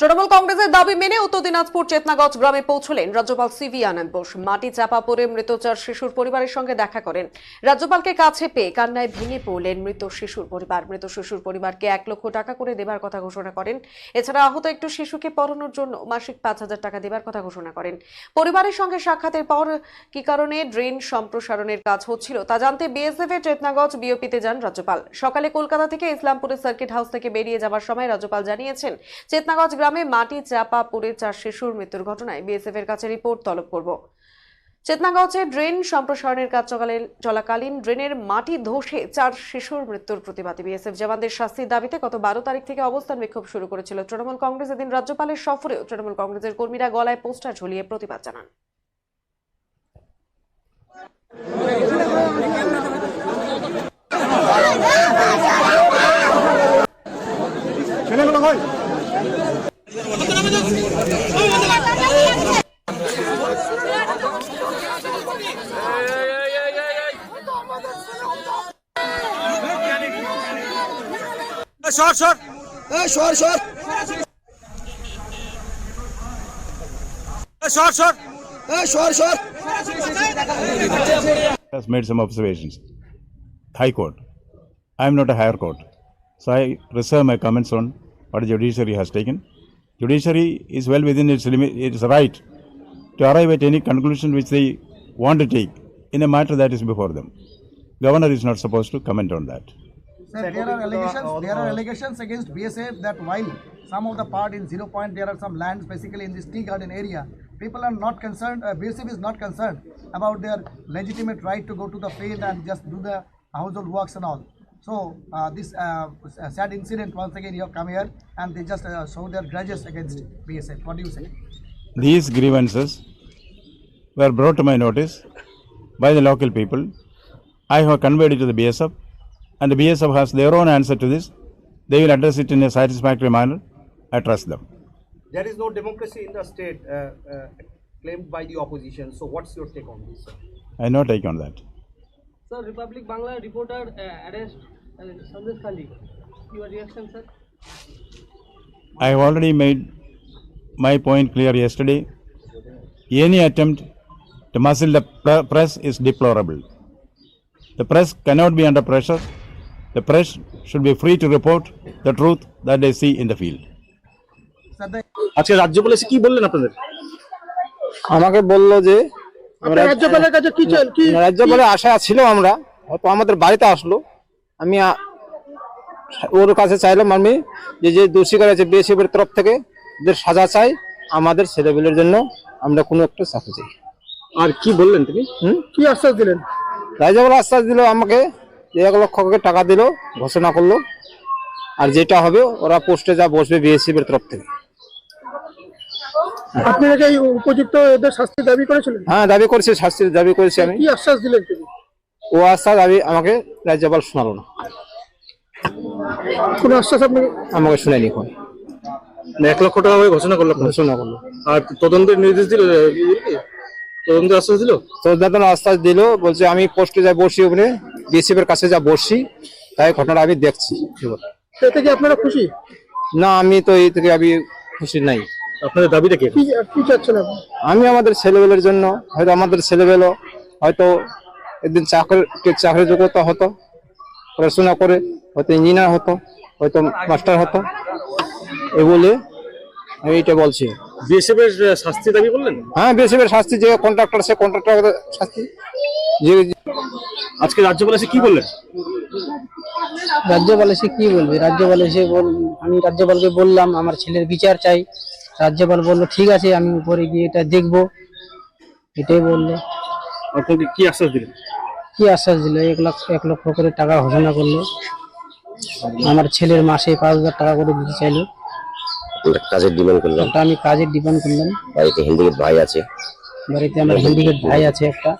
তৃণমূল কংগ্রেসের দাবি মেনে উত্তর দিনাজপুর চেতনাগঞ্জ গ্রামে পৌঁছলেন রাজ্যপাল সিভি আনন্দ বোস। মাটি চাপা পড়ে মৃত চার শিশুর পরিবারের সঙ্গে দেখা করেন। রাজ্যপালকে কাছে পেয়ে কান্নায় ভেঙে পড়লেন মৃত শিশুর পরিবার। মৃত শিশুর পরিবারকে এক লক্ষ টাকা করে দেবার কথা ঘোষণা করেন। এছাড়া আহত একটু শিশুকে পড়ানোর জন্য মাসিক পাঁচ হাজার টাকা দেবার কথা ঘোষণা করেন। পরিবারের সঙ্গে সাক্ষাতের পর কি কারণে ড্রেন সম্প্রসারণের কাজ হচ্ছিল তা জানতে বিএসএফ এর চেতনাগঞ্জ বিওপিতে যান রাজ্যপাল। সকালে কলকাতা থেকে ইসলামপুরের সার্কিট হাউস থেকে বেরিয়ে যাবার সময় রাজ্যপাল জানিয়েছেন, চেতনাগঞ্জ গ্রামে মাটি চাপা পড়ে চার শিশুর মৃত্যুর ঘটনায় বিএসএফ এর কাছে রিপোর্ট তলব করব। চেতনাগঞ্জে ড্রেন সম্প্রসারণের কাজ চলাকালীন ড্রেনের মাটি ধসে চার শিশুর মৃত্যুর প্রতিবাদে বিএসএফ জওয়ানদের শাস্তির দাবিতে গত বারো তারিখ থেকে অবস্থান বিক্ষোভ শুরু করেছিল তৃণমূল কংগ্রেস। এদিন রাজ্যপালের সফরেও তৃণমূল কংগ্রেসের কর্মীরা গলায় পোস্টার ঝুলিয়ে প্রতিবাদ জানান। সর সর সর সর সর সর সর সর has made some observations. High Court. I am not a higher court. So I reserve my comments on what the judiciary has taken. Judiciary is well within its limit, its right to arrive at any conclusion which they want to take in a matter that is before them. Governor is not supposed to comment on that. Sir, there are allegations, there are allegations against BSF that while some of the part in zero point, there are some lands basically in this tea garden area. People are not concerned, uh, BSF is not concerned about their legitimate right to go to the field and just do the household works and all. So, uh, this uh, sad incident, once again you have come here and they just uh, show their grudges against BSF. What do you say? These grievances were brought to my notice by the local people. I have conveyed it to the BSF, and the BSF has their own answer to this. They will address it in a satisfactory manner. I trust them. There is no democracy in the state uh, uh, claimed by the opposition. So, what's your take on this? I no take on that. Sir, Republic Bangla reporter uh, arrest uh, Sandesh Kali. Your reaction, sir? I have already made my point clear yesterday. Any attempt to muzzle the press is deplorable. The press cannot be under pressure. The press should be free to report the truth that they see in the field. আজকে রাজ্যপাল এসে কি বললেন আপনাদের? আমাকে বলল যে আমরা রাজ্যপালের কাছে কি চান? কি রাজ্যপালে আশা ছিল আমরা হয়তো আমাদের বাড়িতে আসলো। আমি আ- ওর কাছে চাইলাম আমি যে যে দোষী করেছে বিএসএফ এর তরফ থেকে ওদের সাজা চাই আমাদের ছেলেপেলের জন্য আমরা কোনো একটা চাকরি চাই। আর কি বললেন তিনি? হুম? কি আশ্বাস দিলেন? রাজ্যপাল আশ্বাস দিল আমাকে এক লক্ষ করে টাকা দিল ঘোষণা করল। আর যেটা হবে ওরা পোস্টে যা বসবে বিএসএফ এর তরফ থেকে। আপনারা কি উপযুক্ত এদের শাস্তি দাবি করেছিলেন? হ্যাঁ দাবি করেছি শাস্তির দাবি করেছি আমি। কি আশ্বাস দিলেন ও আশ্বাস দাবি আমাকে রাজ্যপাল শোনালো না। কোন আশ্বাস আপনি আমাকে এক লক্ষ টাকা ঘোষণা করল। ঘোষণা করল। আর তদন্তের নির্দেশ দিল আশ্বাস দিল? আশ্বাস দিল বলছে আমি পোস্টে যা বসি ওখানে বিএসএফ এর কাছে যা বসছি তাই ঘটনাটা আমি দেখছি। এতে কি আপনারা খুশি? না আমি তো এই থেকে আমি খুশি নাই। আপনাদের দাবিটা কি? কি কি চাচ্ছেন আপনি? আমি আমাদের ছেলেবেলের জন্য হয়তো আমাদের ছেলেবেলো হয়তো একদিন চাকরি চাকরি যোগ্যতা হতো পড়াশোনা করে হয়তো ইঞ্জিনিয়ার হতো হয়তো মাস্টার হতো। এই বলে আমি এটা বলছি। বিএসএফ এর শাস্তি দাবি করলেন? হ্যাঁ বিএসএফ এর শাস্তি যে কন্ট্রাক্টর সে কন্ট্রাক্টর শাস্তি। আজকে রাজ্যপাল এসে কি বললেন? রাজ্যপাল এসে কি বলবে? রাজ্যপাল এসে বল আমি রাজ্যপালকে বললাম আমার ছেলের বিচার চাই। রাজ্যপাল বলল ঠিক আছে আমি উপরে গিয়ে এটা দেখব। এটাই বলল। আপনাকে কি আশ্বাস দিলেন? কি আশ্বাস দিল? এক লাখ এক লক্ষ করে টাকা ঘোষণা করল। আমার ছেলের মাসে পাঁচ হাজার টাকা করে দিতে চাইলো। কাজের ডিমান্ড করলাম। ওটা আমি কাজের ডিপেন্ড করলাম। বাড়িতে হ্যান্ডিক্যাপ ভাই আছে। বাড়িতে আমার হ্যান্ডিক্যাপ ভাই আছে একটা।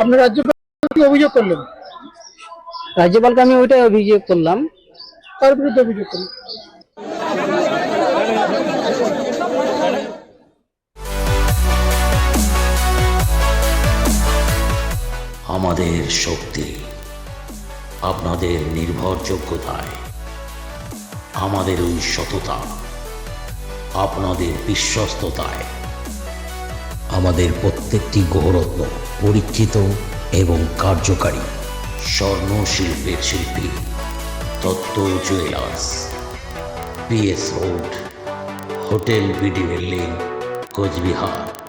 আপনি রাজ্যপাল কি অভিযোগ করলেন? রাজ্যপালকে আমি ওইটাই অভিযোগ করলাম। তার বিরুদ্ধে অভিযোগ করলেন? আমাদের শক্তি আপনাদের নির্ভরযোগ্যতায় আমাদের ওই সততা আপনাদের বিশ্বস্ততায় আমাদের প্রত্যেকটি গৌরত্ন পরীক্ষিত এবং কার্যকারী। স্বর্ণ শিল্পের শিল্পী তত্ত্ব jewellers PS road hotel BD building Cooch Behar.